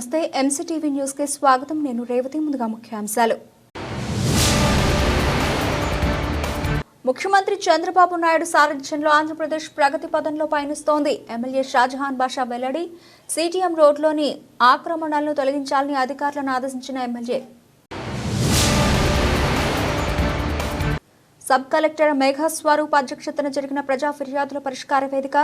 నమస్తే ఎంసీటీవీ న్యూస్కి స్వాగతం. నేను రేవతి ముందుగా ముఖ్యాంశాలు. ముఖ్యమంత్రి చంద్రబాబు నాయుడు సారథ్యంలో ఆంధ్రప్రదేశ్ ప్రగతి పదంలో పయనిస్తోంది. ఎమ్మెల్యే షాజహాన్ బాషా వెల్లడి సిటీఎం రోడ్లోని ఆక్రమణలను తొలగించాలని అధికారులను ఆదేశించిన ఎమ్మెల్యే సబ్ కలెక్టర్ మేఘస్వరూప్ అధ్యక్షతన జరిగిన ప్రజా ఫిర్యాదుల పరిష్కార వేదిక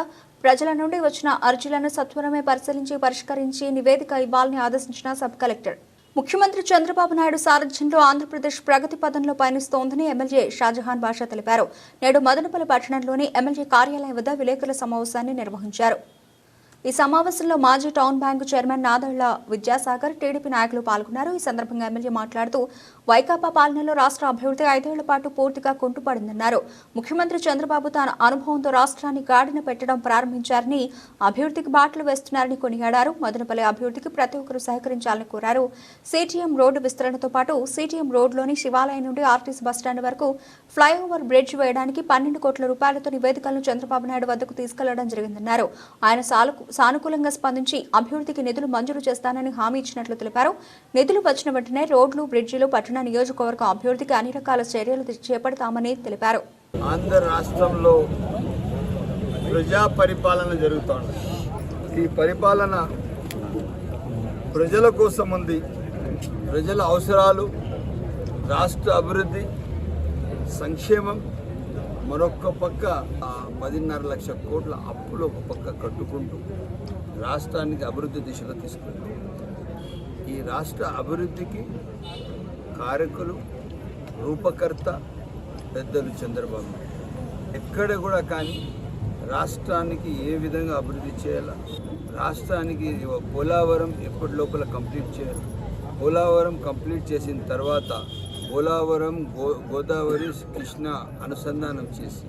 ప్రజల నుండి వచ్చిన అర్జీలను సత్వరమే పరిశీలించి పరిష్కరించి నివేదిక ఇవ్వాలని ఆదేశించిన సబ్ కలెక్టర్. ముఖ్యమంత్రి చంద్రబాబు నాయుడు సారథ్యంలో ఆంధ్రప్రదేశ్ ప్రగతి పదంలో పయనిస్తోందని ఎమ్మెల్యే షాజహాన్ బాషా తెలిపారు. నేడు మదనపల్లి పట్టణంలోని ఎమ్మెల్యే కార్యాలయం వద్ద విలేకరుల సమావేశాన్ని నిర్వహించారు. ఈ సమావేశంలో మాజీ town bank chairman Nadalla Vidyasagar TDP నాయకులు పాల్గొన్నారు. ఈ సందర్భంగా ఎమ్మెల్యే మాట్లాడుతూ వైకాపా పాలనలో రాష్ట్ర అభివృద్ధి ఐదేళ్ళ పాటు పూర్తిగా కుంటుపడిందన్నారు. ముఖ్యమంత్రి చంద్రబాబు తన అనుభవంతో రాష్ట్రాన్ని గాడిన పెట్టడం ప్రారంభించారని అభివృద్ధికి బాటలు వేస్తున్నారని కొనియాడారు. మదనపల్లి అభివృద్ధికి ప్రతి ఒక్కరూ సహకరించాలని కోరారు. సిటీఎం రోడ్డు విస్తరణతో పాటు సిటీఎం రోడ్లోని శివాలయం నుండి ఆర్టీసీ బస్టాండ్ వరకు ఫ్లైఓవర్ బ్రిడ్జ్ వేయడానికి పన్నెండు కోట్ల రూపాయలతో నివేదికలను చంద్రబాబు నాయుడు వద్దకు తీసుకెళ్ళడం జరిగిందన్నారు. ఆయన సాలకు సానుకూలంగా స్పందించి అభివృద్ధికి నిధులు మంజూరు చేస్తానని హామీ ఇచ్చినట్లు తెలిపారు. నిధులు వచ్చిన వెంటనే రోడ్లు బ్రిడ్జిలు పట్టణ నియోజకవర్గం అభివృద్ధికి అన్ని రకాల చర్యలు చేపడతామని తెలిపారు. ఆంధ్ర రాష్ట్రంలో ప్రజా పరిపాలన జరుగుతోంది. ఈ పరిపాలన ప్రజల కోసం ఉంది. ప్రజల అవసరాలు రాష్ట్ర అభివృద్ధి సంక్షేమం మరొక పక్క ఆ పదిన్నర లక్ష కోట్ల అప్పులు ఒక పక్క కట్టుకుంటూ రాష్ట్రానికి అభివృద్ధి దిశలో తీసుకుంటాం ఈ రాష్ట్ర అభివృద్ధికి కారకులు రూపకర్త పెద్దలు చంద్రబాబు. ఎక్కడ కూడా కానీ రాష్ట్రానికి ఏ విధంగా అభివృద్ధి చేయాలా? రాష్ట్రానికి పోలవరం ఎప్పటి లోపల కంప్లీట్ చేయాలి? పోలవరం కంప్లీట్ చేసిన తర్వాత గోలావరం గో గోదావరి కృష్ణ అనుసంధానం చేసి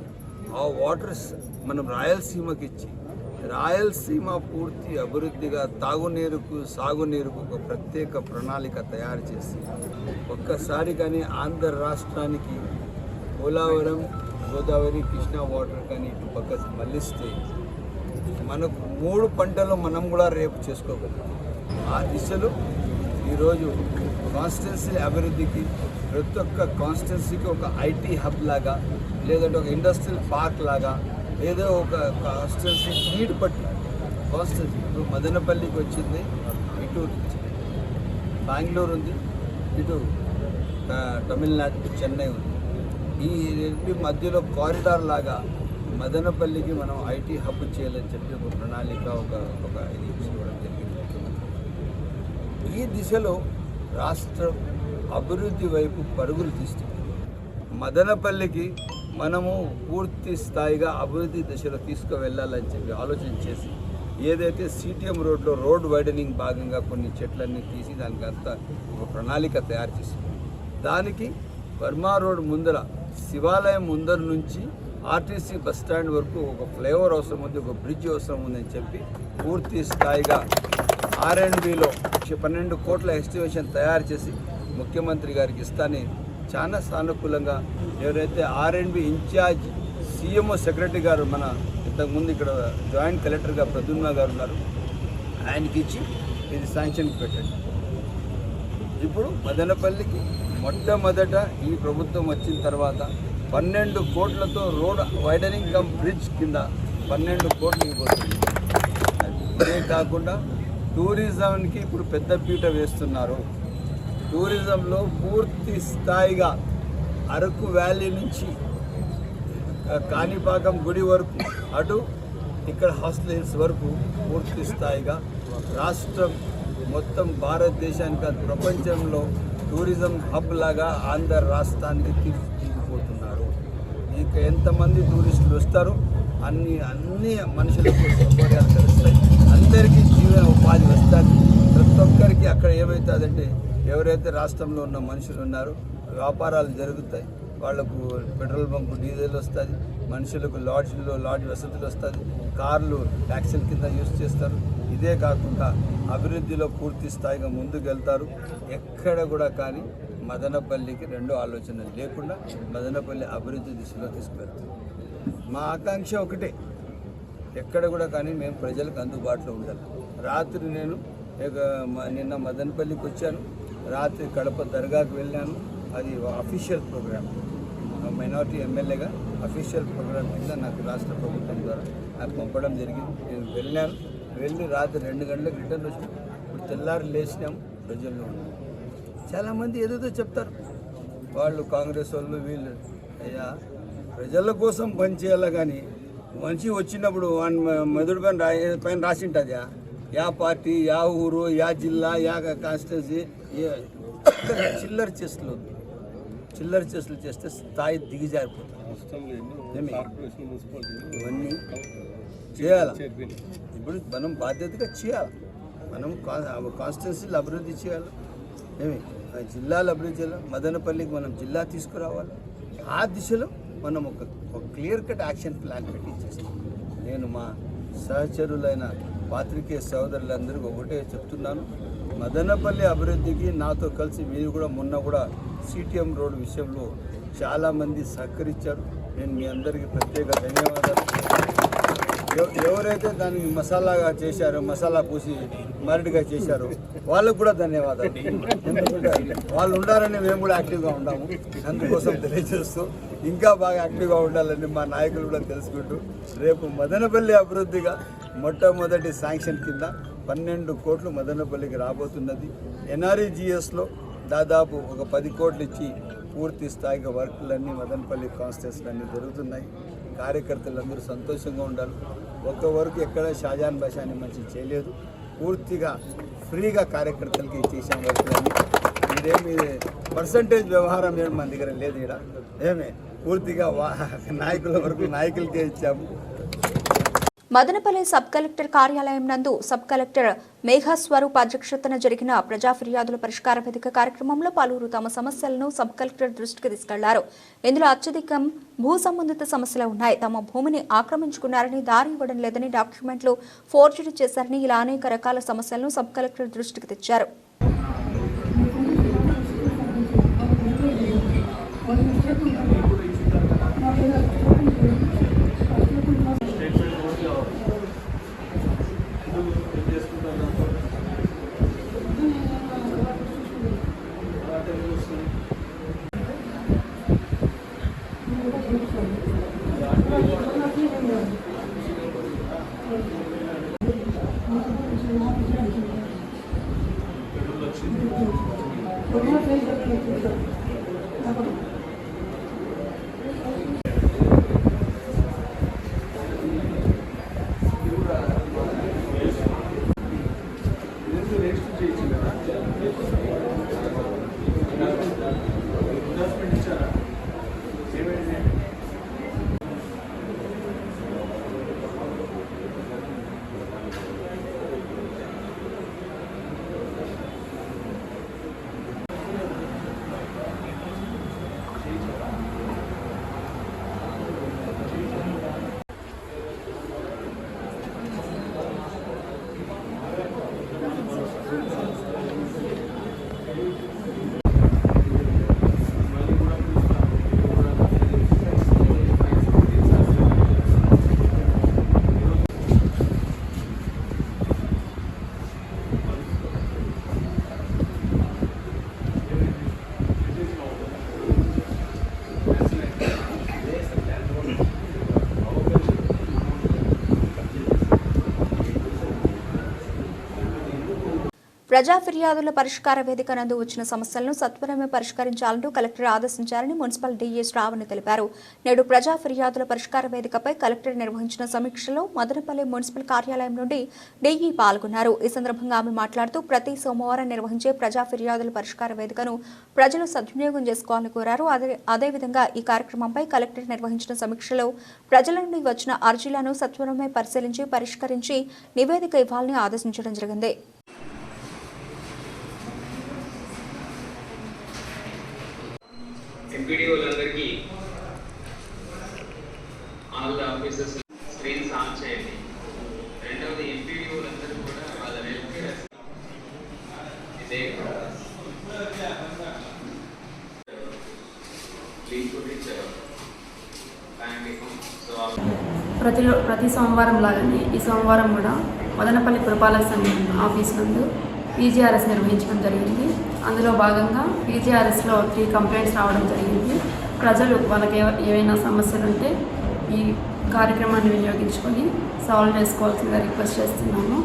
ఆ వాటర్స్ మనం రాయలసీమకి ఇచ్చి రాయలసీమ పూర్తి అభివృద్ధిగా తాగునీరుకు సాగునీరుకు ఒక ప్రత్యేక ప్రణాళిక తయారు చేసి ఒక్కసారి కానీ ఆంధ్ర రాష్ట్రానికి గోలావరం గోదావరి కృష్ణా వాటర్ కానీ ఇటు పక్క మళ్ళిస్తే మనకు మూడు పంటలు మనం కూడా రేపు చేసుకోగలం ఆ దిశలో ఈరోజు కాన్స్టెన్సీ అభివృద్ధికి ప్రతి ఒక్క కాన్స్టెన్సీకి ఒక ఐటీ హబ్ లాగా లేదంటే ఒక ఇండస్ట్రియల్ పార్క్ లాగా ఏదో ఒక కాన్స్టెన్సీ నీడ్ పట్టి. కాన్స్టెన్సీ ఇప్పుడు మదనపల్లికి వచ్చింది ఇటు బెంగళూరు ఉంది ఇటు తమిళనాడు చెన్నై ఉంది. ఈ రెండు మధ్యలో కారిడార్ లాగా మదనపల్లికి మనం ఐటీ హబ్ చేయాలని చెప్పి ఒక ప్రణాళిక ఒక ఒక ఇది ఇవ్వడం జరిగింది. ఈ దిశలో రాష్ట్రం అభివృద్ధి వైపు పరుగులు తీస్తుంది. మదనపల్లికి మనము పూర్తి స్థాయిగా అభివృద్ధి దిశలో తీసుకువెళ్ళాలని చెప్పి ఆలోచన చేసి ఏదైతే సిటిఎం రోడ్లో రోడ్ వైడనింగ్ భాగంగా కొన్ని చెట్లన్నీ తీసి దానికి అంతా ఒక ప్రణాళిక తయారు చేసింది దానికి వర్మా రోడ్ ముందర శివాలయం ముందర నుంచి ఆర్టీసీ బస్ స్టాండ్ వరకు ఒక ఫ్లైఓవర్ అవసరం ఉంది ఒక బ్రిడ్జ్ అవసరం ఉందని చెప్పి పూర్తి స్థాయిగా ఆర్ అండ్ బిలో పన్నెండు కోట్ల ఎస్టిమేషన్ తయారు చేసి ముఖ్యమంత్రి గారికి ఇస్తానే చాలా సానుకూలంగా ఎవరైతే R and B incharge CMO secretary గారు మన ఇంతకుముందు ఇక్కడ జాయింట్ కలెక్టర్గా ప్రద్యుమ్న గారు ఉన్నారు. ఆయనకి ఇచ్చి ఇది శాంక్షన్కి పెట్టండి. ఇప్పుడు మదనపల్లికి మొట్టమొదట ఈ ప్రభుత్వం వచ్చిన తర్వాత పన్నెండు కోట్లతో రోడ్ వైడనింగ్ కమ్ బ్రిడ్జ్ కింద పన్నెండు కోట్లు ఇవ్వబోతుంది. అదే కాకుండా టూరిజంకి ఇప్పుడు పెద్ద పీట వేస్తున్నారు. టూరిజంలో పూర్తి స్థాయిగా అరకు వ్యాలీ నుంచి కాణిపాకం గుడి వరకు అటు ఇక్కడ హాస్టల్స్ వరకు పూర్తి స్థాయిగా రాష్ట్రం మొత్తం భారతదేశానికి ప్రపంచంలో టూరిజం హబ్ లాగా ఆంధ్ర రాష్ట్రానికి తీసుకుపోతున్నారు ఇక ఎంతమంది టూరిస్టులు వస్తారో? అన్ని అన్ని మనుషులకు సౌకర్యాలు తెలుస్తాయి అందరికీ జీవన ఉపాధి వస్తుంది ప్రతి ఒక్కరికి అక్కడ ఏమవుతుందంటే ఎవరైతే రాష్ట్రంలో ఉన్న మనుషులు ఉన్నారో వ్యాపారాలు జరుగుతాయి. వాళ్ళకు పెట్రోల్ బంకు డీజిల్ వస్తుంది. మనుషులకు లాడ్జ్లో లాడ్జ్ వసతులు వస్తుంది. కార్లు ట్యాక్సీల కింద యూజ్ చేస్తారు. ఇదే కాకుండా అభివృద్ధిలో పూర్తి స్థాయిగా ముందుకెళ్తారు. ఎక్కడ కూడా కానీ మదనపల్లికి రెండో ఆలోచన లేకుండా మదనపల్లి అభివృద్ధి దిశలో తీసుకువెళ్తారు. మా ఆకాంక్ష ఒకటే. ఎక్కడ కూడా కానీ మేము ప్రజలకు అందుబాటులో ఉండాలి. రాత్రి నేను ఇక నిన్న మదనపల్లికి వచ్చాను. రాత్రి కడప దర్గాకు వెళ్ళాను. అది అఫీషియల్ ప్రోగ్రామ్ మైనార్టీ ఎమ్మెల్యేగా అఫీషియల్ ప్రోగ్రామ్ కింద నాకు రాష్ట్ర ప్రభుత్వం ద్వారా నాకు పంపడం జరిగింది. నేను వెళ్ళాను. వెళ్ళి రాత్రి రెండు గంటలకు రిటర్న్ వచ్చాను ఇప్పుడు తెల్లారి లేచినాం ప్రజల్లో ఉన్నాం. చాలామంది ఏదేదో చెప్తారు. వాళ్ళు కాంగ్రెస్ వాళ్ళు వీళ్ళు అయ్యా ప్రజల కోసం పనిచేయాలి కానీ మనిషి వచ్చినప్పుడు వాడిని మెదడు పైన రా పైన రాసింటుందా యా పార్టీ యా ఊరు యా జిల్లా యా కాన్స్టిట్యున్సీ చిల్లర చెస్లు చిల్లర చెస్లు చేస్తే స్థాయి దిగజారిపోతుంది? ఇవన్నీ చేయాలి? ఇప్పుడు మనం బాధ్యతగా చేయాలి? మనం కాన్స్టిట్యున్సీలు అభివృద్ధి చేయాలి? ఏమి? ఆ జిల్లాలు అభివృద్ధి చేయాలి? మదనపల్లికి మనం జిల్లా తీసుకురావాలి? ఆ దిశలో మనం ఒక ఒక క్లియర్ కట్ యాక్షన్ ప్లాన్ పెట్టి చేస్తాం నేను మా సహచరులైన పాత్రికేయ సోదరులందరికీ ఒకటే చెప్తున్నాను. మదనపల్లి అభివృద్ధికి నాతో కలిసి మీరు కూడా మొన్న కూడా సిటిఎం రోడ్ విషయంలో చాలామంది సహకరించారు. నేను మీ అందరికీ ప్రత్యేక ధన్యవాదాలు. ఎవ- ఎవరైతే దానికి మసాలాగా చేశారో మసాలా పూసి మరడిగా చేశారో వాళ్ళకు కూడా ధన్యవాదాలు. ఎందుకంటే వాళ్ళు ఉండాలని మేము కూడా యాక్టివ్గా ఉన్నాము అందుకోసం తెలియజేస్తూ ఇంకా బాగా యాక్టివ్గా ఉండాలని మా నాయకులు కూడా తెలుసుకుంటూ రేపు మదనపల్లి అభివృద్ధిగా మొట్టమొదటి శాంక్షన్ కింద పన్నెండు కోట్లు మదనపల్లికి రాబోతున్నది. ఎన్ఆర్ఈజిఎస్లో దాదాపు ఒక పది కోట్లు ఇచ్చి పూర్తి స్థాయిగా వర్కులన్నీ మదనపల్లి కాన్స్టిట్యూన్సీలు జరుగుతున్నాయి. కార్యకర్తలందరూ సంతోషంగా ఉండాలి. ఒక్క వరకు ఎక్కడ షాజాన్ భాషాని మంచి చేయలేదు. పూర్తిగా ఫ్రీగా కార్యకర్తలకి చేశాం వర్కులన్నీ. ఇదేమి పర్సంటేజ్ వ్యవహారం ఏమి మన దగ్గర లేదు ఇక్కడ ఏమే? పూర్తిగా నాయకుల వరకు నాయకులకే ఇచ్చాము. మదనపల్లి సబ్ కలెక్టర్ కార్యాలయం నందు సబ్ కలెక్టర్ మేఘాస్వరూప్ అధ్యక్షతన జరిగిన ప్రజా ఫిర్యాదుల పరిష్కార వేదిక కార్యక్రమంలో పలువురు తమ సమస్యలను సబ్ కలెక్టర్ దృష్టికి తీసుకెళ్ళారు. ఇందులో అత్యధికం భూ సంబంధిత సమస్యలు ఉన్నాయి. తమ భూమిని ఆక్రమించుకున్నారని దారి ఇవ్వడం లేదని డాక్యుమెంట్లు ఫోర్జరీ చేశారని ఇలా అనేక రకాల సమస్యలను సబ్ కలెక్టర్ దృష్టికి తెచ్చారు. ప్రజా ఫిర్యాదుల పరిష్కార వేదిక నందు వచ్చిన సమస్యలను సత్వరమే పరిష్కరించాలంటూ కలెక్టర్ ఆదేశించారని మున్సిపల్ డీఏ శ్రావణి తెలిపారు. నేడు ప్రజా ఫిర్యాదుల పరిష్కార వేదికపై కలెక్టర్ నిర్వహించిన సమీక్షలో మదనపల్లి మున్సిపల్ కార్యాలయం నుండి డీఈ పాల్గొన్నారు. ఈ సందర్భంగా ఆమె మాట్లాడుతూ ప్రతి సోమవారం నిర్వహించే ప్రజా ఫిర్యాదుల పరిష్కార వేదికను ప్రజలు సద్వినియోగం చేసుకోవాలని కోరారు. అదే అదేవిధంగా ఈ కార్యక్రమంపై కలెక్టర్ నిర్వహించిన సమీక్షలో ప్రజల నుండి వచ్చిన అర్జీలను సత్వరమే పరిశీలించి పరిష్కరించి నివేదిక ఇవ్వాలని ఆదేశించడం జరిగింది. ఎంపీడీఓలందరికీ ఆల్ ఆఫీసర్స్ స్క్రీన్స్ ఆన్ చేయండి. రెండవది ఎంపీడీఓలందరూ కూడా వాళ్ళ వెల్ఫేర్ ఇదే ప్రతి ప్రతి సోమవారం లాగానే ఈ సోమవారం కూడా మదనపల్లి పురపాలక సంఘం ఆఫీస్ నందు పీజీఆర్ఎస్ నిర్వహించడం జరిగింది. అందులో భాగంగా పీజీఆర్ఎస్లో త్రీ కంప్లైంట్స్ రావడం జరిగింది. ప్రజలు వాళ్ళకి ఏమైనా ఏవైనా సమస్యలు ఉంటే ఈ కార్యక్రమాన్ని వినియోగించుకొని సాల్వ్ చేసుకోవాల్సిందిగా రిక్వెస్ట్ చేస్తున్నాము.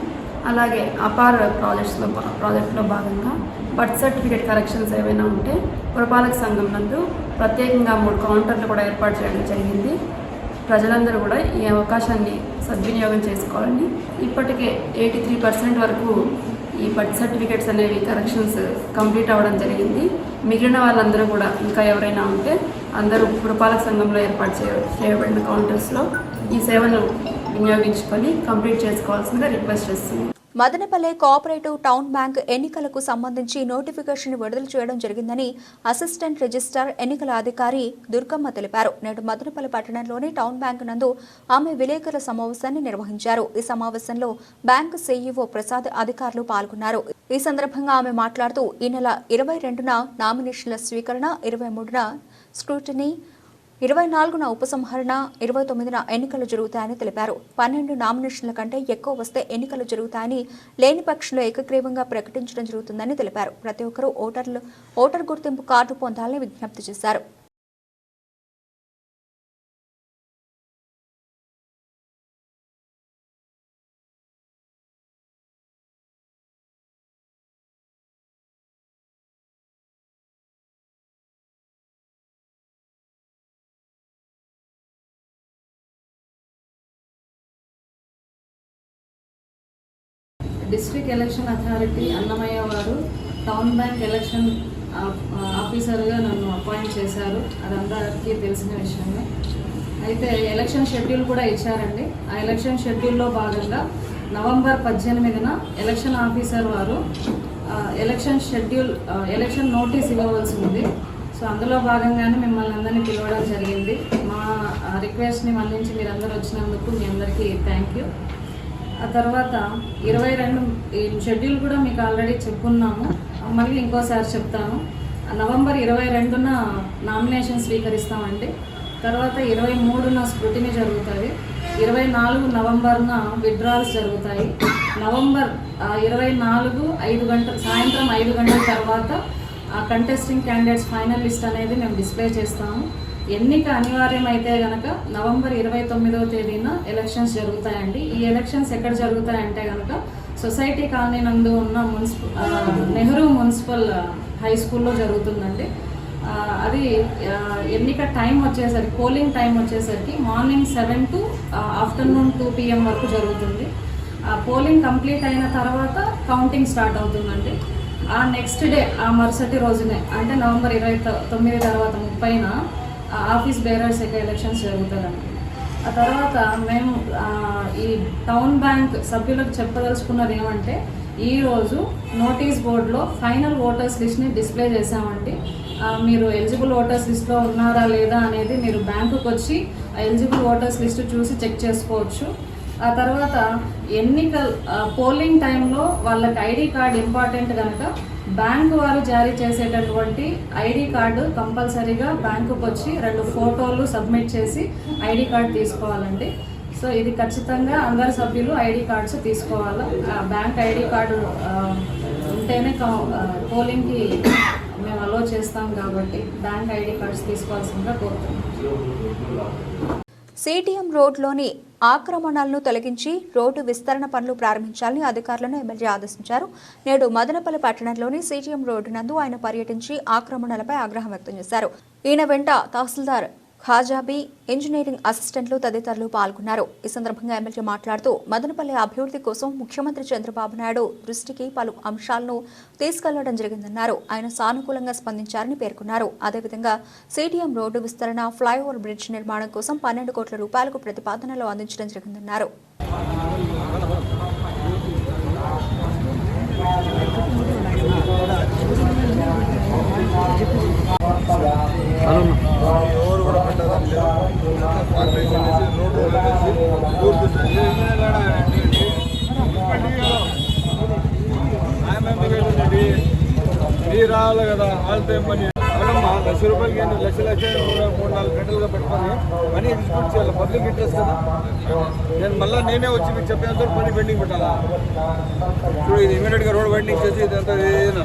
అలాగే అపార్ ప్రాజెక్ట్స్లో ప్రాజెక్ట్లో భాగంగా బర్త్ సర్టిఫికేట్ కరెక్షన్స్ ఏవైనా ఉంటే పురపాలక సంఘం నందు ప్రత్యేకంగా మూడు కౌంటర్లు కూడా ఏర్పాటు చేయడం జరిగింది. ప్రజలందరూ కూడా ఈ అవకాశాన్ని సద్వినియోగం చేసుకోవాలని ఇప్పటికే ఎయిటీ త్రీ పర్సెంట్ వరకు ఈ బర్త్ సర్టిఫికేట్స్ అనేవి కరెక్షన్స్ కంప్లీట్ అవ్వడం జరిగింది. మిగిలిన వాళ్ళందరూ కూడా ఇంకా ఎవరైనా ఉంటే అందరూ పురపాలక సంఘంలో ఏర్పాటు చేయ చేయబడిన కౌంటర్స్లో ఈ సేవను వినియోగించుకొని కంప్లీట్ చేసుకోవాల్సిందిగా రిక్వెస్ట్ చేస్తున్నాను. మదనపల్లె కోఆపరేటివ్ టౌన్ బ్యాంక్ ఎన్నికలకు సంబంధించి నోటిఫికేషన్ విడుదల చేయడం జరిగిందని అసిస్టెంట్ రిజిస్టార్ ఎన్నికల అధికారి దుర్గమ్మ తెలిపారు. నేడు మదనపల్లె పట్టణంలోని టౌన్ బ్యాంక్ నందు ఆమె విలేకరుల సమావేశాన్ని నిర్వహించారు. ఈ సమావేశంలో బ్యాంకు సీఈఓ ప్రసాద్ అధికారులు పాల్గొన్నారు. ఈ సందర్భంగా ఆమె మాట్లాడుతూ ఈ నెల ఇరవై రెండున నామినేషన్ల స్వీకరణ ఇరవై మూడున స్క్రూటినీ ఇరవై నాలుగున ఉపసంహరణ ఇరవై తొమ్మిదిన ఎన్నికలు జరుగుతాయని తెలిపారు. పన్నెండు నామినేషన్ల కంటే ఎక్కువ వస్తే ఎన్నికలు జరుగుతాయని లేని పక్షంలో ఏకగ్రీవంగా ప్రకటించడం జరుగుతుందని తెలిపారు. ప్రతి ఒక్కరూ ఓటర్లు ఓటర్ గుర్తింపు కార్డు పొందాలని విజ్ఞప్తి చేశారు. డిస్ట్రిక్ట్ ఎలక్షన్ అథారిటీ అన్నమయ్య వారు టౌన్ బ్యాంక్ ఎలక్షన్ ఆఫీసర్గా నన్ను అపాయింట్ చేశారు. అది అందరికీ తెలిసిన విషయమే. అయితే ఎలక్షన్ షెడ్యూల్ కూడా ఇచ్చారండి. ఆ ఎలక్షన్ షెడ్యూల్లో భాగంగా నవంబర్ పద్దెనిమిదిన ఎలక్షన్ ఆఫీసర్ వారు ఎలక్షన్ షెడ్యూల్ ఎలక్షన్ నోటీస్ ఇవ్వవలసి ఉంది. సో అందులో భాగంగానే మిమ్మల్ని అందరినీ పిలవడం జరిగింది. మా రిక్వెస్ట్ని మన్నించి మీరందరూ వచ్చినందుకు మీ అందరికీ థ్యాంక్ యూ. ఆ తర్వాత ఇరవై రెండు ఈ షెడ్యూల్ కూడా మీకు ఆల్రెడీ చెప్పున్నాము. మళ్ళీ ఇంకోసారి చెప్తాను. నవంబర్ ఇరవై రెండున నామినేషన్ స్వీకరిస్తామండి. తర్వాత ఇరవై మూడున స్క్రూటినీ జరుగుతుంది ఇరవై నాలుగు నవంబర్న విత్డ్రాల్స్ జరుగుతాయి. నవంబర్ ఇరవై నాలుగు ఐదు గంటల సాయంత్రం ఐదు గంటల తర్వాత ఆ కంటెస్టింగ్ క్యాండిడేట్స్ ఫైనల్ లిస్ట్ అనేది మేము డిస్ప్లే చేస్తాము. ఎన్నిక అనివార్యమైతే గనక నవంబర్ ఇరవై తొమ్మిదవ తేదీన ఎలక్షన్స్ జరుగుతాయండి. ఈ ఎలక్షన్స్ ఎక్కడ జరుగుతాయంటే గనక సొసైటీ కాలనీ నందు ఉన్న మున్సిపల్ నెహ్రూ మున్సిపల్ హై స్కూల్లో జరుగుతుందండి. అది ఎన్నిక టైం వచ్చేసరికి పోలింగ్ టైం వచ్చేసరికి morning seven to afternoon two PM వరకు జరుగుతుంది. ఆ పోలింగ్ కంప్లీట్ అయిన తర్వాత కౌంటింగ్ స్టార్ట్ అవుతుందండి. ఆ నెక్స్ట్ డే ఆ మరుసటి రోజునే అంటే నవంబర్ ఇరవై తొమ్మిది తర్వాత ముప్పైన ఆఫీస్ బేరర్స్ యొక్క ఎలక్షన్స్ జరుగుతారండి ఆ తర్వాత మేము ఈ టౌన్ బ్యాంక్ సభ్యులకు చెప్పదలుచుకున్నది ఏమంటే ఈరోజు నోటీస్ బోర్డులో ఫైనల్ ఓటర్స్ లిస్ట్ని డిస్ప్లే చేసామండి మీరు ఎలిజిబుల్ ఓటర్స్ లిస్ట్లో ఉన్నారా లేదా అనేది మీరు బ్యాంకుకి వచ్చి ఆ ఎలిజిబుల్ ఓటర్స్ లిస్ట్ చూసి చెక్ చేసుకోవచ్చు. ఆ తర్వాత ఎన్నికల పోలింగ్ టైంలో వాళ్ళకి ఐడి కార్డు ఇంపార్టెంట్ కనుక బ్యాంకు వారు జారీ చేసేటటువంటి ఐడి కార్డు కంపల్సరీగా బ్యాంకుకి వచ్చి రెండు ఫోటోలు సబ్మిట్ చేసి ఐడి కార్డు తీసుకోవాలండి. సో ఇది ఖచ్చితంగా అందరు సభ్యులు ఐడి కార్డ్స్ తీసుకోవాలి. ఆ బ్యాంక్ ఐడి కార్డు ఉంటేనే పోలింగ్కి మేము అలో చేస్తాం కాబట్టి బ్యాంక్ ఐడి కార్డ్స్ తీసుకోవాల్సిందిగా కోరుతున్నాం. సిటిఎం రోడ్లోని ఆక్రమణలను తొలగించి రోడ్డు విస్తరణ పనులు ప్రారంభించాలని అధికారులను ఎమ్మెల్యే ఆదేశించారు. నేడు మదనపల్లి పట్టణంలోని సిటిఎం రోడ్డు నందు ఆయన పర్యటించి ఆక్రమణలపై ఆగ్రహం వ్యక్తం చేశారు. ఈయన వెంట తహసీల్దార్ ఖాజాబీ ఇంజనీరింగ్ అసిస్టెంట్లు తదితరులు పాల్గొన్నారు. ఈ సందర్భంగా ఎమ్మెల్యే మాట్లాడుతూ మదనపల్లి అభివృద్ధి కోసం ముఖ్యమంత్రి చంద్రబాబు నాయుడు దృష్టికి పలు అంశాలను తీసుకెళ్ళడం జరిగిందన్నారు. ఆయన సానుకూలంగా స్పందించారని పేర్కొన్నారు. అదేవిధంగా సిటిఎం రోడ్డు విస్తరణ ఫ్లైఓవర్ బ్రిడ్జ్ నిర్మాణం కోసం పన్నెండు కోట్ల రూపాయలకు ప్రతిపాదనలు అందించడం జరిగిందన్నారు. ఎవరు కూడా రోడ్డు మీరు రావాలి కదా వాళ్ళతో ఏం పని అవునమ్మా లక్ష రూపాయలకి ఏంటి లక్ష లక్ష మూడు నాలుగు గంటలుగా పెట్టుకొని మనీ ఎగ్జిక్యూట్ చేయాలి పబ్లిక్ ఇంట్రెస్ట్ కదా నేను మళ్ళీ నేనే వచ్చి మీకు చెప్పేంత పని పెండింగ్ పెట్టాలా ఇప్పుడు ఇది ఇమీడియట్గా రోడ్ వైండింగ్ చేసి ఇదంతా ఏదైనా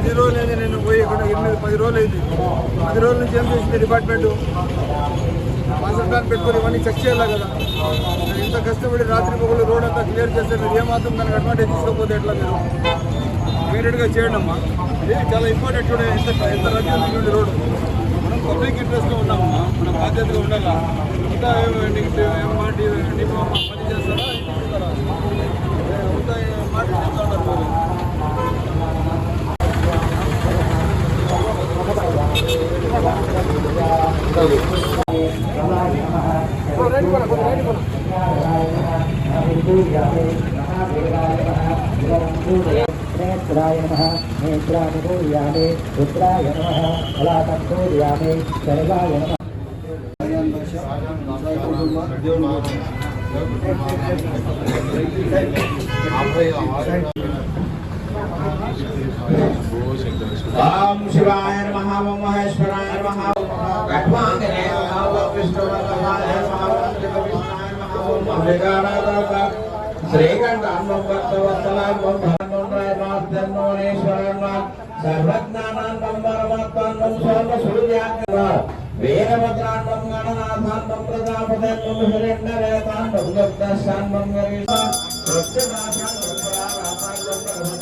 ఎన్ని రోజులు నేను పోయి ఇక్కడ ఎనిమిది పది రోజులు అయింది పది రోజుల నుంచి ఏం చేసింది డిపార్ట్మెంట్? మాస్టర్ ప్లాన్ పెట్టుకొని ఇవన్నీ చెక్ చేయాలి కదా? నేను ఇంత కష్టపడి రాత్రి పొగలు రోడ్ అంతా క్లియర్ చేస్తే మీరు ఏమాత్రం దానికి అడ్వాంటేజ్ తీసుకోకపోతే ఎట్లా మీరు? ఇమీడియట్గా చేయండి అమ్మా. ఇది చాలా ఇంపార్టెంట్ కూడా ఎంత ఎంత రద్దీ ఉంది రోడ్డు మనం పబ్లిక్ ఇంట్రెస్ట్లో ఉన్నామమ్మా. మన బాధ్యతగా ఉండాలా? ఇంకా ఏం- నీకు ఏం మాట నీకు పని చేస్తారా ఇంటికి వెళ్తారా? ఏ, అంతా ఏ మాట చెప్తా ఉన్నారు మీరు. నేత్రాయ నమ నేత్రానుభూయామి రుద్రాయ నమ కళాకంఠూయామి సర్వాయ నమ ప్రజాపతిన్ ఓం హిరణ్యరేతాన్ ఓం గర్దశాన్ ఓం గరీష సత్యనాశాన్ ఓం పరారాతాన్ ఓం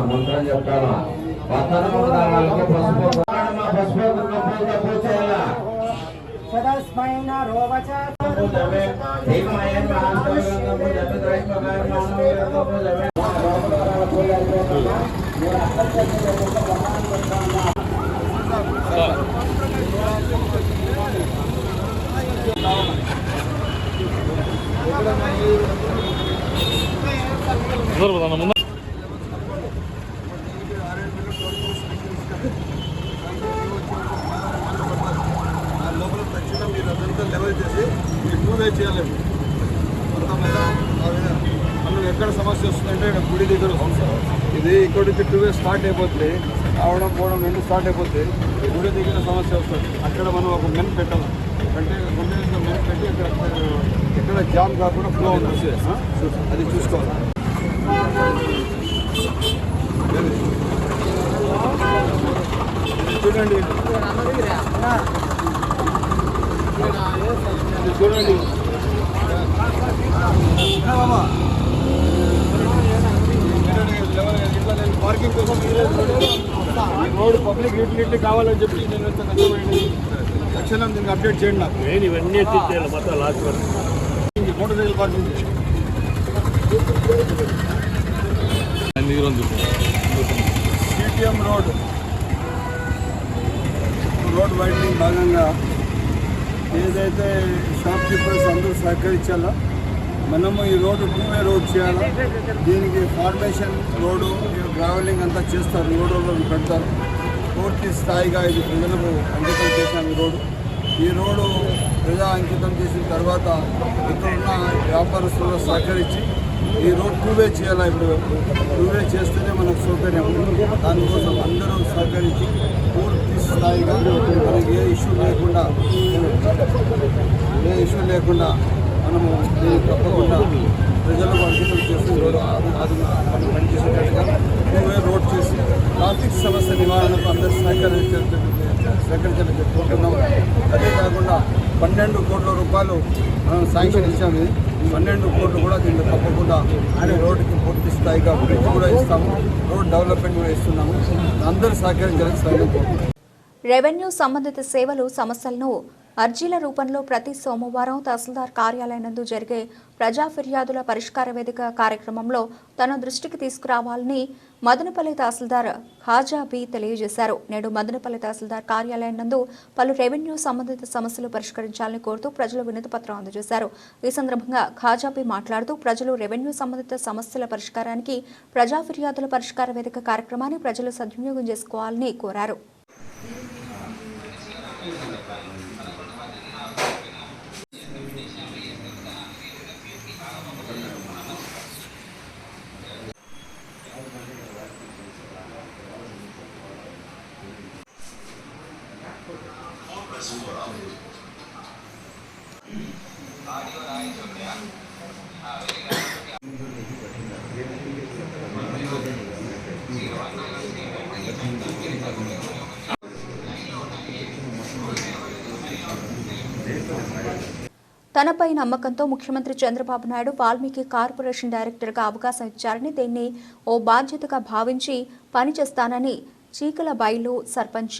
ప్రభుదేన్ ఓం ప్రభునాదిభాన్ ఓం ప్రత్యన్యాన్ మంత్రం చెప్తాను పత్తనము దానాలకు స్టార్ట్ అయిపోతుంది గుడి దగ్గర సమస్య వస్తుంది. అక్కడ మనం ఒక మెన్ పెట్టాలి. అంటే గుండె దగ్గర మెన్ పెట్టి అక్కడ ఎక్కడ జామ్ కాకుండా ఫ్లో ఉంటుంది ఆ? అది చూసుకోవాలి చూడండి ఇది చూడండి పార్కింగ్ కోసం రోడ్ పబ్లిక్ యూటిలిటీ కావాలని చెప్పి నేను ఎంత కష్టమైంది తక్షణం దీనికి అప్డేట్ చేయండి నాకు. నేను ఇవన్నీ ఎత్తిచ్చేయాలి మొత్తం లాస్ట్ వరకు. Motorcycle parking CTM road. Road winding భాగంగా ఏదైతే షాప్ కీపర్స్ అందరూ సహకరించాలో మనము ఈ రోడ్డు టూ వే రోడ్ చేయాలా? దీనికి ఫార్మేషన్ రోడ్డు ట్రావెలింగ్ అంతా చేస్తారు రోడ్డులో పెడతారు. పూర్తి స్థాయిగా ఇది ప్రజలకు అంకితం చేశాం ఈ రోడ్డు. ఈ రోడ్డు ప్రజా అంకితం చేసిన తర్వాత ఇక్కడ ఉన్న వ్యాపారస్తులు సహకరించి ఈ రోడ్ టూవే చేయాలి ఇప్పుడు? టూవే చేస్తేనే మనకు సౌకర్యం. దానికోసం అందరూ సహకరించి పూర్తి స్థాయిగా మనకి ఏ ఇష్యూ లేకుండా ఏ ఇష్యూ లేకుండా మనము తప్పకుండా ప్రజలకు అంకితం చేసి రోడ్డు మనం పనిచేసేటట్టుగా రోడ్ చేసి ట్రాఫిక్ సమస్య నివారణకు అందరూ సహకరించేటట్టు సహకరించాలని చెప్పుకుంటున్నాం. అదే కాకుండా పన్నెండు కోట్ల రూపాయలు మనం శాంక్షన్ ఇచ్చాము పన్నెండు కోట్లు కూడా దీంట్లో తప్పకుండా అనే రోడ్డుకి పూర్తి స్థాయిగా బ్రిడ్జ్ కూడా ఇస్తాము. రోడ్ డెవలప్మెంట్ కూడా ఇస్తున్నాము. అందరూ సహకరించాలని సహాయం రెవెన్యూ సంబంధిత సేవలు సమస్యలను అర్జీల రూపంలో ప్రతి సోమవారం తహసీల్దార్ కార్యాలయం నందు జరిగే ప్రజా ఫిర్యాదుల పరిష్కార వేదిక కార్యక్రమంలో తన దృష్టికి తీసుకురావాలని మదనపల్లి తహసీల్దార్ ఖాజా బి తెలియజేశారు. నేడు మదనపల్లి తహసీల్దార్ కార్యాలయం నందు పలు రెవెన్యూ సంబంధిత సమస్యలు పరిష్కరించాలని కోరుతూ ప్రజలు వినతిపత్రం అందజేశారు. ఈ సందర్భంగా ఖాజా బి మాట్లాడుతూ ప్రజలు రెవెన్యూ సంబంధిత సమస్యల పరిష్కారానికి ప్రజా ఫిర్యాదుల పరిష్కార వేదిక కార్యక్రమాన్ని ప్రజలు సద్వినియోగం చేసుకోవాలని కోరారు. తనపై నమ్మకంతో ముఖ్యమంత్రి చంద్రబాబు నాయుడు వాల్మీకి కార్పొరేషన్ డైరెక్టర్గా అవకాశం ఇచ్చారని దీన్ని ఓ బాధ్యతగా భావించి పనిచేస్తానని చీకల బైలు సర్పంచ్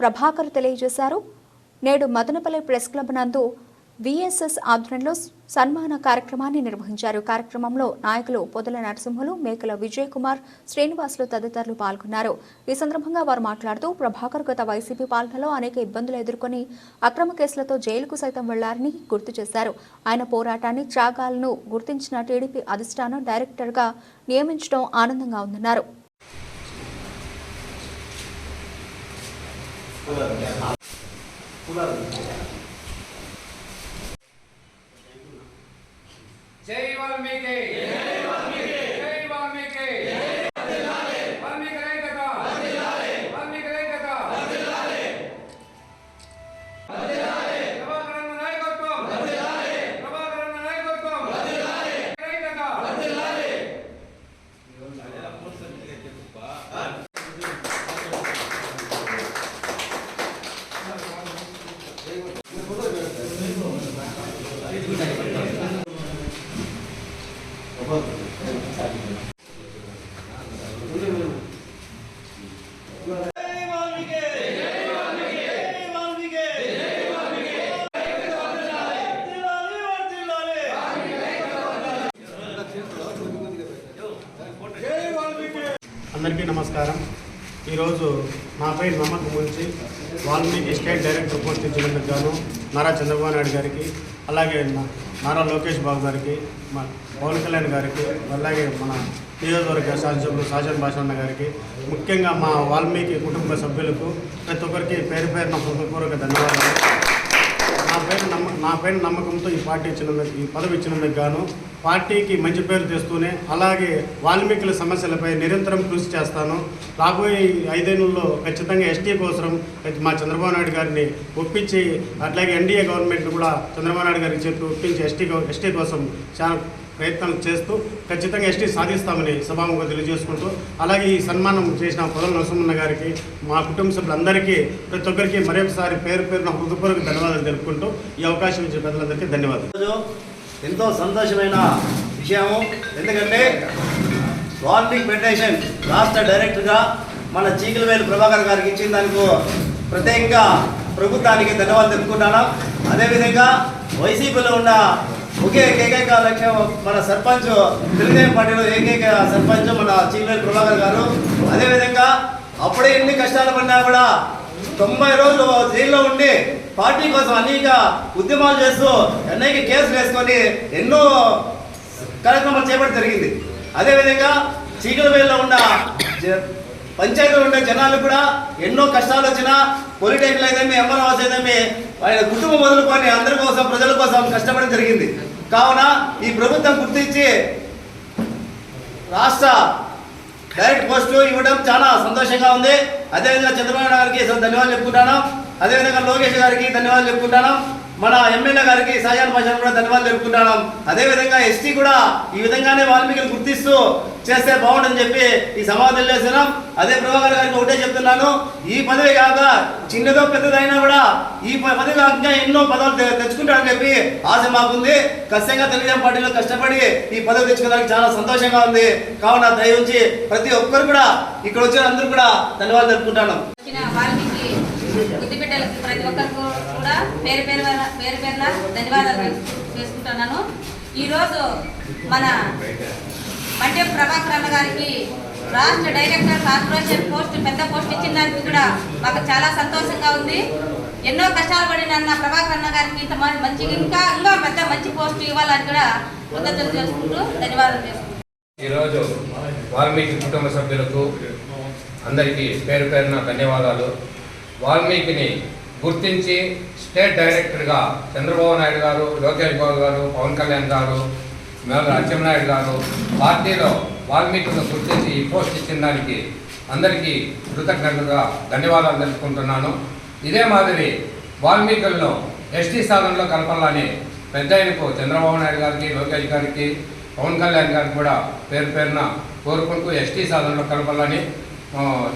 ప్రభాకర్ తెలియజేశారు. నేడు మదనపల్లి ప్రెస్ క్లబ్ నందు విఎస్ఎస్ ఆధ్వర్యంలో సన్మాన కార్యక్రమాన్ని నిర్వహించారు. కార్యక్రమంలో నాయకులు పొదల నరసింహులు మేకల విజయ్ కుమార్ శ్రీనివాసులు తదితరులు పాల్గొన్నారు. ఈ సందర్భంగా వారు మాట్లాడుతూ ప్రభాకర్ గత వైసీపీ పాలనలో అనేక ఇబ్బందులు ఎదుర్కొని అక్రమ కేసులతో జైలుకు సైతం వెళ్ళారని గుర్తు చేశారు. ఆయన పోరాటాన్ని త్యాగాలను గుర్తించిన టీడీపీ అధిష్టానం డైరెక్టర్గా నియమించడం ఆనందంగా ఉందన్నారు. జై జై వాల్మీకి. జై వాల్మీకి వాల్మీకి రైతక వాల్మీకి రైతక ప్రభాకరన్న నాయకత్వం ప్రభాకరన్న నాయకత్వం రైతక అందరికీ నమస్కారం ఈరోజు నాపై నమ్మకం ఉంచి వాల్మీకి స్టేట్ డైరెక్టర్ పోస్ట్ ఇచ్చినందుకు గాను నారా చంద్రబాబు నాయుడు గారికి అలాగే నారా లోకేష్ బాబు గారికి మా పవన్ కళ్యాణ్ గారికి అలాగే మన నియోజకవర్గ శాసనసభ్యులు సాజన్ భాషన్న గారికి ముఖ్యంగా మా వాల్మీకి కుటుంబ సభ్యులకు ప్రతి ఒక్కరికి పేరు పేరున హృదయపూర్వక ధన్యవాదాలు. పైన నమ్మ నా పైన నమ్మకంతో ఈ పార్టీ ఇచ్చినందుకు ఈ పదవి ఇచ్చినందుకు గాను పార్టీకి మంచి పేరు తెస్తూనే అలాగే వాల్మీకుల సమస్యలపై నిరంతరం కృషి చేస్తాను. రాబోయే ఈ ఐదేళ్ళలో ఖచ్చితంగా ఎస్టీ కోసం మా చంద్రబాబు నాయుడు గారిని ఒప్పించి అట్లాగే ఎన్డీఏ గవర్నమెంట్ కూడా చంద్రబాబు నాయుడు గారికి చెప్పి ఒప్పించి ఎస్టీ ఎస్టీ కోసం చాలా ప్రయత్నం చేస్తూ ఖచ్చితంగా ఎస్టీ సాధిస్తామని సభాముఖంగా తెలియజేసుకుంటూ అలాగే ఈ సన్మానం చేసిన పొదల నరసింహన్న గారికి మా కుటుంబ సభ్యులందరికీ ప్రతి ఒక్కరికి మరొకసారి పేరు పేరున హృదయపూర్వక ధన్యవాదాలు తెలుపుకుంటూ ఈ అవకాశం ఇచ్చిన ప్రజలందరికీ ధన్యవాదాలు. ఎంతో సంతోషమైన విషయము. ఎందుకంటే వార్నింగ్ ఫెడరేషన్ రాష్ట్ర డైరెక్టర్గా మన చీకలవేలు ప్రభాకర్ గారికి ఇచ్చిన దానికి ప్రత్యేకంగా ప్రభుత్వానికి ధన్యవాదాలు తెలుపుకుంటాను అదేవిధంగా వైసీపీలో ఉన్న ఒకే ఏకైక లక్ష్యం మన సర్పంచ్ తెలుగుదేశం పార్టీలో ఏకైక సర్పంచ్ మన చీకలవేలు ప్రభాకర్ గారు. అదేవిధంగా అప్పుడే ఎన్ని కష్టాలు పడినా కూడా తొంభై రోజులు జైల్లో ఉండి పార్టీ కోసం అనేక ఉద్యమాలు చేస్తూ అనేక కేసులు వేసుకొని ఎన్నో కార్యక్రమాలు చేపట్టి జరిగింది. అదేవిధంగా చీకలవేల్లో ఉన్న పంచాయతీలో ఉండే జనాలు కూడా ఎన్నో కష్టాలు వచ్చినా పొలిటెక్నిక్ అయితేమి ఎంఆర్ఆర్స్ అయితేమి ఆయన కుటుంబం వదులుకొని అందరి కోసం ప్రజల కోసం కష్టపడడం జరిగింది. కావున ఈ ప్రభుత్వం గుర్తించి రాష్ట్ర డైరెక్ట్ పోస్టులు ఇవ్వడం చాలా సంతోషంగా ఉంది. అదేవిధంగా చంద్రబాబు గారికి ధన్యవాదాలు చెప్పుకుంటాను అదేవిధంగా లోకేష్ గారికి ధన్యవాదాలు చెప్పుకుంటాను మన ఎమ్మెల్యే గారికి సాయాన్ భాషను కూడా ధన్యవాదాలు అదే అదేవిధంగా ఎస్టీ కూడా ఈ విధంగానే వాల్మీకిని గుర్తిస్తూ చేస్తే బాగుంటుందని చెప్పి ఈ సమాధానం చేస్తున్నాం అదే ప్రభాకర్ గారికి ఒకటే చెప్తున్నాను. ఈ పదవి కాక చిన్నదో పెద్దదైనా కూడా ఈ పదవి కాకుండా ఎన్నో పదవులు తెచ్చుకుంటాడని చెప్పి ఆశ మాకుంది. ఖచ్చితంగా తెలుగుదేశం పార్టీలో కష్టపడి ఈ పదవి తెచ్చుకోవడానికి చాలా సంతోషంగా ఉంది. కావున దయవుంచి ప్రతి ఒక్కరు కూడా ఇక్కడ వచ్చిన అందరూ కూడా ధన్యవాదాలు తెలుపుకుంటాను ప్రతి ఒక్కరికి కూడా పేరు పేరు పేరు పేరున ధన్యవాదాలు చేసుకుంటున్నాను. ఈరోజు మన మండ్య ప్రభాకర్ అన్న గారికి రాష్ట్ర డైరెక్టర్ కార్పొరేషన్ పోస్ట్ పెద్ద పోస్ట్ ఇచ్చిన దానికి కూడా మాకు చాలా సంతోషంగా ఉంది. ఎన్నో కష్టాలు పడిన అన్న ప్రభాకర్ అన్న గారికి ఇంత మంచి ఇంకా ఇంకా పెద్ద మంచి పోస్ట్ ఇవ్వాలని కూడా కృతజ్ఞతలు చేసుకుంటూ ధన్యవాదాలు చేసుకుంటున్నాను ఈరోజు వాల్మీకి కుటుంబ సభ్యులకు అందరికీ పేరు పేరున ధన్యవాదాలు. వాల్మీకిని గుర్తించి స్టేట్ డైరెక్టర్గా చంద్రబాబు నాయుడు గారు లోకేష్ బాబు గారు పవన్ కళ్యాణ్ గారు మేము అచ్చెన్నాయుడు గారు పార్టీలో వాల్మీకులను గుర్తించి ఈ పోస్ట్ ఇచ్చిన దానికి అందరికీ కృతజ్ఞతగా ధన్యవాదాలు తెలుపుకుంటున్నాను. ఇదే మాదిరి వాల్మీకులను ఎస్టీ స్థానంలో కలపాలని పెద్ద ఆయనకు చంద్రబాబు నాయుడు గారికి లోకేష్ గారికి పవన్ కళ్యాణ్ గారికి కూడా పేరు పేరున కోరుకుంటూ ఎస్టీ సాధనలో కలపాలని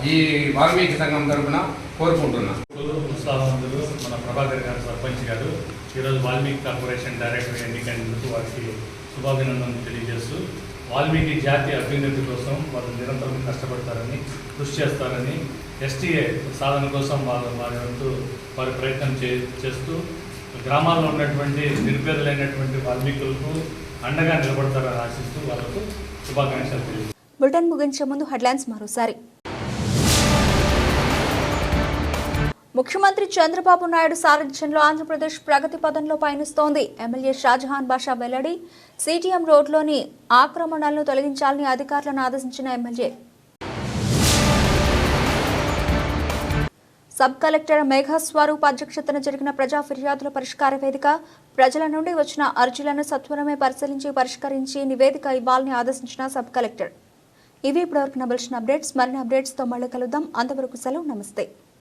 ఈ వాల్మీకి సంఘం తరపున కోరుకుంటున్నాను ఉత్సాహవంతులు మన ప్రభాకర్ గారు సర్పంచ్ గారు ఈరోజు వాల్మీకి కార్పొరేషన్ డైరెక్టర్ ఎన్నికైనందుకు వారికి శుభాభినందనలు తెలియజేస్తూ వాల్మీకి జాతి అభ్యున్నతి కోసం వాళ్ళు నిరంతరం కష్టపడతారని కృషి చేస్తారని ఎస్టీఏ సాధన కోసం వాళ్ళు వారి వంతు వారి ప్రయత్నం చే చేస్తూ గ్రామాల్లో ఉన్నటువంటి నిరుపేదలైనటువంటి వాల్మీకులకు అండగా నిలబడతారని ఆశిస్తూ వాళ్ళకు శుభాకాంక్షలు తెలియజేస్తాను బులెటిన్ ముగించే ముందు హెడ్లైన్స్ మరోసారి. ముఖ్యమంత్రి చంద్రబాబు నాయుడు సారథ్యంలో ఆంధ్రప్రదేశ్ ప్రగతి పదంలో పయనిస్తోంది. ఎమ్మెల్యే షాజహాన్ బాషా వెల్లడి సిటిఎం రోడ్లోని ఆక్రమణలను తొలగించాలని అధికారులను ఆదేశించిన ఎమ్మెల్యే. సబ్ కలెక్టర్ మేఘస్వరూప్ అధ్యక్షతన జరిగిన ప్రజా ఫిర్యాదుల పరిష్కార వేదిక ప్రజల నుండి వచ్చిన అర్జీలను సత్వరమే పరిశీలించి పరిష్కరించి నివేదిక ఇవ్వాలని ఆదేశించిన సబ్ కలెక్టర్. ఇవి ఇప్పటివరకు నవలసిన అప్డేట్స్. మరిన్ని అప్డేట్స్తో మళ్ళీ కలుద్దాం. అంతవరకు సెలవు. నమస్తే.